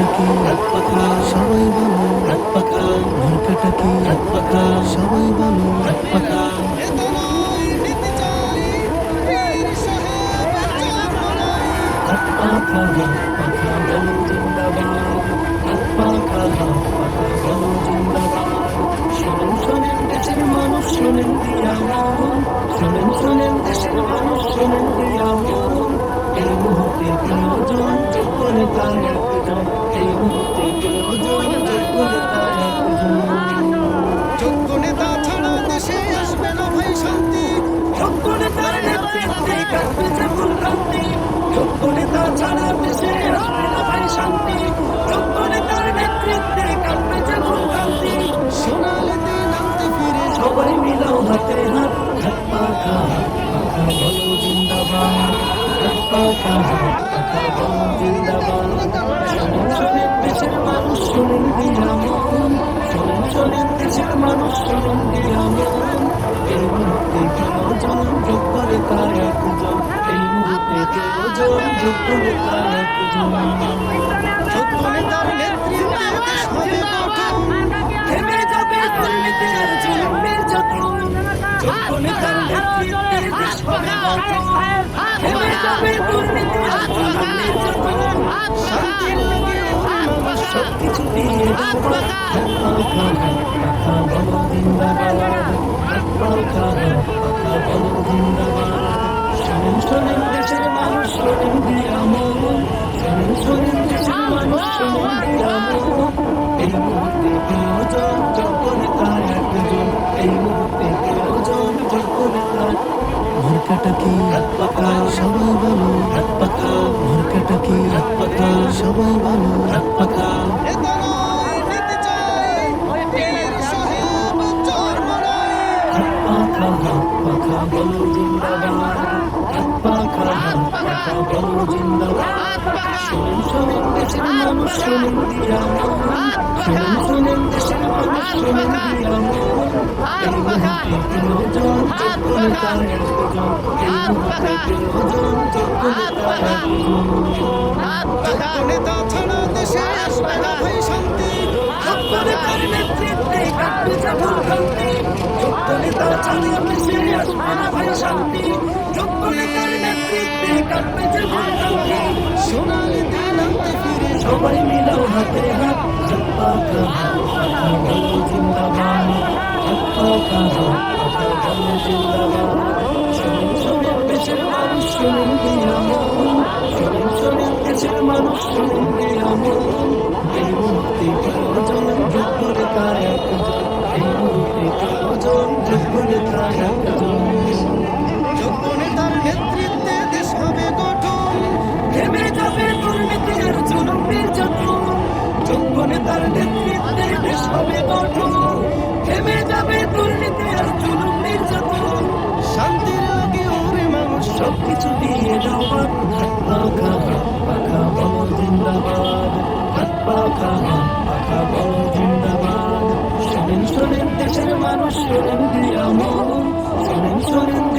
কাটা কি হাত পাখা। সবাই বলো, হাত পাখা। ঘর কাটা কি হাত পাখা। সবাই বলো, হাত পাখা। হাত পাখা ছাড়া দেশে আসবে না ভাই শান্তি যোগ্য নেতার নেতৃত্বে কাটবে যে ভুলভ্রান্তি সোনালি দিন আনতে ফিরে সবাই মিলাও মানুষ এই মুহূর্তে সবকিছু দিয়ে কাটা কি হাত পাখা সবাই বলো হাত পাখা ঘর কাটা কি হাত পাখা সবাই বলো হাত চরমরাই হাত পাখা হাত পাখা বলো জিন্দাবাদ মানুষ শোনেন দিয়া মন শোনেন শোনেন দেশের মানুষ শোনেন দিয়া মন এই মুহূর্তে প্রয়োজন যোগ্য নেতা এই নেতৃত্বে কাটবে যে ভুলভ্রান্তি যোগ্য নেতা চালিয়ে দেশে আসবে না ভাই সবাই মিলাও হাতে হাত দেশের মানুষ মানুষ যার নেতৃত্বে দেশ দুর্নীতি আর জুলুম নির্যাতন শান্তির আগে হবে মানুষ সবকিছু দিয়ে জবাব হাত পাখা হাত মানুষ শোনেন দিয়া মন শোনেন শোনেন